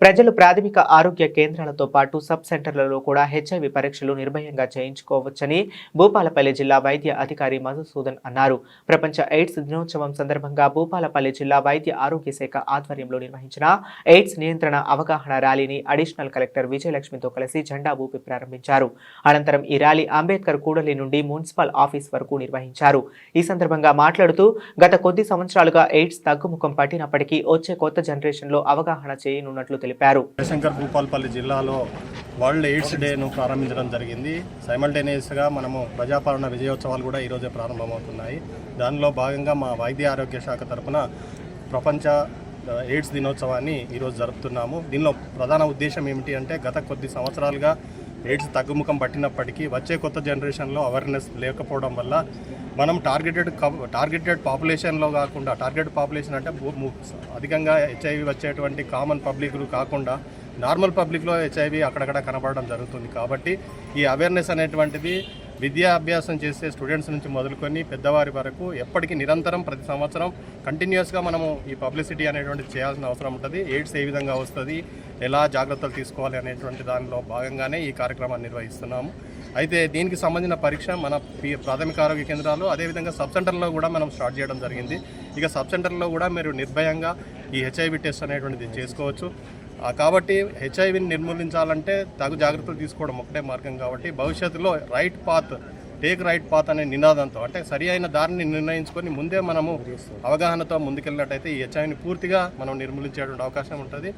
ప్రజలు ప్రాథమిక ఆరోగ్య కేంద్రాలతో పాటు సబ్ సెంటర్లలో కూడా హెచ్ఐవి పరీక్షలు నిర్భయంగా చేయించుకోవచ్చని భూపాలపల్లి జిల్లా వైద్య అధికారి మధుసూదన్ అన్నారు. ప్రపంచ ఎయిడ్స్ దినోత్సవం సందర్భంగా భూపాలపల్లి జిల్లా వైద్య ఆరోగ్య శాఖ ఆధ్వర్యంలో నిర్వహించిన ఎయిడ్స్ నియంత్రణ అవగాహన ర్యాలీని అడిషనల్ కలెక్టర్ విజయలక్ష్మితో కలిసి జెండా ఊపి ప్రారంభించారు. అనంతరం ఈ ర్యాలీ అంబేద్కర్ కూడలి నుండి మున్సిపల్ ఆఫీస్ వరకు నిర్వహించారు. ఈ సందర్భంగా మాట్లాడుతూ గత కొద్ది సంవత్సరాలుగా ఎయిడ్స్ తగ్గుముఖం పట్టినప్పటికీ వచ్చే కొత్త జనరేషన్లో అవగాహన చేయనున్నట్లు తెలిపారు. జయశంకర్ భూపాల్పల్లి జిల్లాలో వరల్డ్ ఎయిడ్స్ డేను ప్రారంభించడం జరిగింది. సైమల్టేనియస్గా మనము ప్రజాపాలన విజయోత్సవాలు కూడా ఈరోజే ప్రారంభమవుతున్నాయి. దానిలో భాగంగా మా వైద్య ఆరోగ్య శాఖ తరఫున ప్రపంచ ఎయిడ్స్ దినోత్సవాన్ని ఈరోజు జరుపుతున్నాము. దీనిలో ప్రధాన ఉద్దేశం ఏమిటి అంటే గత కొద్ది సంవత్సరాలుగా ఎయిడ్స్ తగ్గుముఖం పట్టినప్పటికీ వచ్చే కొత్త జనరేషన్లో అవేర్నెస్ లేకపోవడం వల్ల మనం టార్గెటెడ్ టార్గెటెడ్ పాపులేషన్లో కాకుండా టార్గెట్ పాపులేషన్ అంటే అధికంగా హెచ్ఐవి వచ్చేటువంటి కామన్ పబ్లిక్లు కాకుండా నార్మల్ పబ్లిక్లో హెచ్ఐవి అక్కడక్కడ కనబడడం జరుగుతుంది. కాబట్టి ఈ అవేర్నెస్ అనేటువంటిది విద్యా అభ్యాసం చేసే స్టూడెంట్స్ నుంచి మొదలుకొని పెద్దవారి వరకు ఎప్పటికీ నిరంతరం ప్రతి సంవత్సరం కంటిన్యూస్గా మనము ఈ పబ్లిసిటీ అనేటువంటిది చేయాల్సిన అవసరం ఉంటుంది. ఎయిడ్స్ ఏ విధంగా వస్తుంది ఎలా జాగ్రత్తలు తీసుకోవాలి అనేటువంటి దానిలో భాగంగానే ఈ కార్యక్రమాన్ని నిర్వహిస్తున్నాము. అయితే దీనికి సంబంధించిన పరీక్ష మన ప్రాథమిక ఆరోగ్య కేంద్రాలు అదేవిధంగా సబ్ సెంటర్లో కూడా మనం స్టార్ట్ చేయడం జరిగింది. ఇక సబ్ సెంటర్లో కూడా మీరు నిర్భయంగా ఈ హెచ్ఐవి టెస్ట్ అనేటువంటిది చేసుకోవచ్చు. కాబట్టి హెచ్ఐవిని నిర్మూలించాలంటే తగు జాగ్రత్తలు తీసుకోవడం ఒకటే మార్గం కాబట్టి భవిష్యత్తులో right path take right path అనే నినాదంతో అంటే సరి అయిన దారిని నిర్ణయించుకొని ముందే మనము అవగాహనతో ముందుకెళ్ళినట్టయితే ఈ హెచ్ఐవిని పూర్తిగా మనం నిర్మూలించేటువంటి అవకాశం ఉంటుంది.